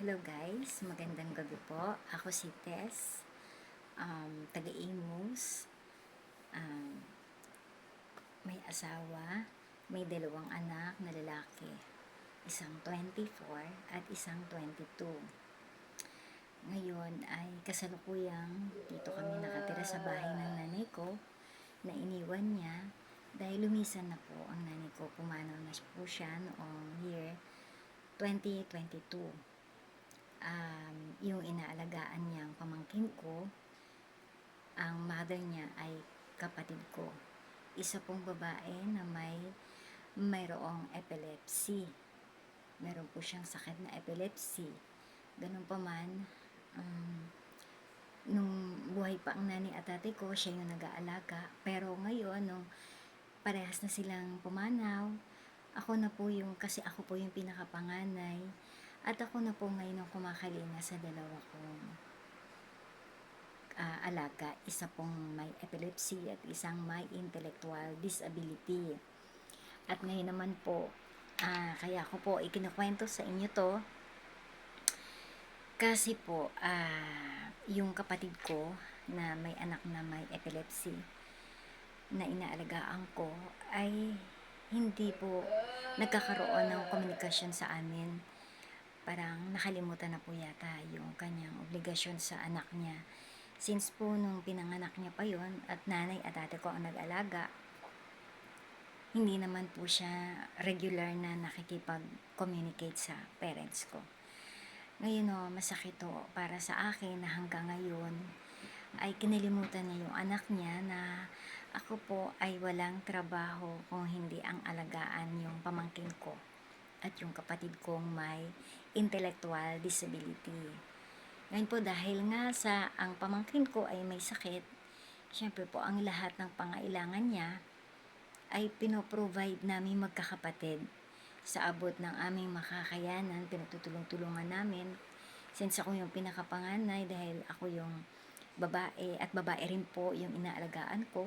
Hello guys, magandang gabi po. Ako si Tess, um, taga-Imus. Um, may asawa, may dalawang anak na lalaki. Isang 24 at isang 22. Ngayon ay kasalukuyang dito kami nakatira sa bahay ng nanay ko na iniwan niya dahil lumisan na po ang nanay ko. Pumanaw na po siya noong year 2022 um, yung inaalagaan niyang pamangkin ko, ang mother niya ay kapatid ko. Isa pong babae na may mayroong epilepsy. Meron po siyang sakit na epilepsy. Ganun pa man, um, nung buhay pa ang nani at ate ko, siya yung nag-aalaga. Pero ngayon, nung parehas na silang pumanaw, ako na po yung, kasi ako po yung pinakapanganay, at ako na po ngayon ang kumakalinga sa dalawa kong ah, alaga. Isa pong may epilepsy at isang may intellectual disability. At ngayon naman po, ah, kaya ko po ikinukwento sa inyo to kasi po, ah, yung kapatid ko na may anak na may epilepsy na inaalagaan ko ay hindi po nagkakaroon ng komunikasyon sa amin parang nakalimutan na po yata yung kanyang obligasyon sa anak niya. Since po nung pinanganak niya pa yon at nanay at ate ko ang nag-alaga, hindi naman po siya regular na nakikipag-communicate sa parents ko. Ngayon o, masakit to para sa akin na hanggang ngayon ay kinalimutan niya yung anak niya na ako po ay walang trabaho kung hindi ang alagaan yung pamangkin ko at yung kapatid kong may intellectual disability. Ngayon po dahil nga sa ang pamangkin ko ay may sakit, syempre po ang lahat ng pangailangan niya ay pinoprovide namin magkakapatid sa abot ng aming makakayanan, pinagtutulong-tulungan namin. Since ako yung pinakapanganay dahil ako yung babae at babae rin po yung inaalagaan ko,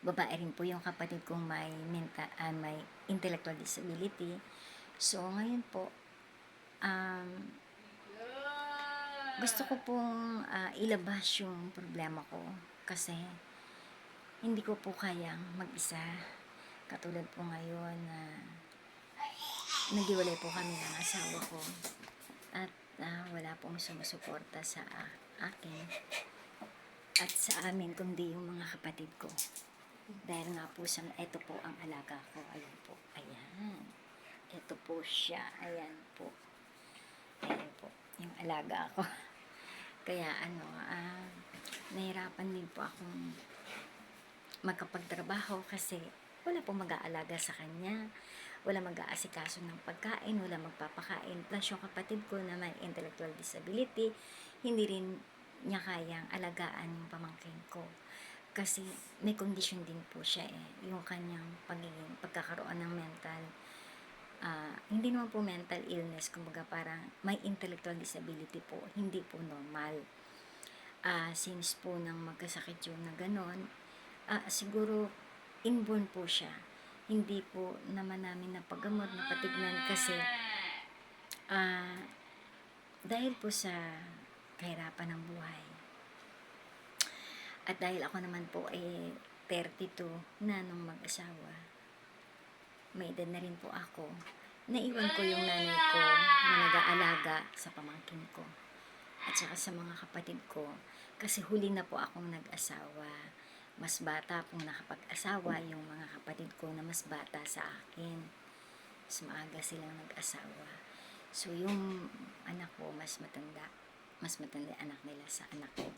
babae rin po yung kapatid kong may mental, uh, may intellectual disability. So, ngayon po, um, gusto ko pong uh, ilabas yung problema ko kasi hindi ko po kayang mag-isa. Katulad po ngayon na uh, nagiwalay po kami ng asawa ko at uh, wala pong sumusuporta sa uh, akin at sa amin kundi yung mga kapatid ko. Dahil nga po sa, ito po ang alaga ko. Ayan po. Ayan. Ito po siya. Ayan po. Ayan po. Yung alaga ko. Kaya ano, ah, nahirapan din po akong magkapagtrabaho kasi wala pong mag-aalaga sa kanya. Wala mag-aasikaso ng pagkain, wala magpapakain. Plus yung kapatid ko na may intellectual disability, hindi rin niya kayang alagaan yung pamangkin ko kasi may condition din po siya eh yung kanyang pagiging pagkakaroon ng mental uh, hindi naman po mental illness kumbaga parang may intellectual disability po hindi po normal. Uh, since po nang magkasakit yung na ganon uh, siguro inborn po siya. Hindi po naman namin napagamot na patignan kasi uh, dahil po sa kahirapan ng buhay at dahil ako naman po eh 32 na nung mag-asawa, may edad na rin po ako. Naiwan ko yung nanay ko na nag-aalaga sa pamangkin ko at saka sa mga kapatid ko kasi huli na po akong nag-asawa. Mas bata pong nakapag-asawa yung mga kapatid ko na mas bata sa akin. Mas maaga silang nag-asawa. So yung anak ko mas matanda. Mas matanda anak nila sa anak ko.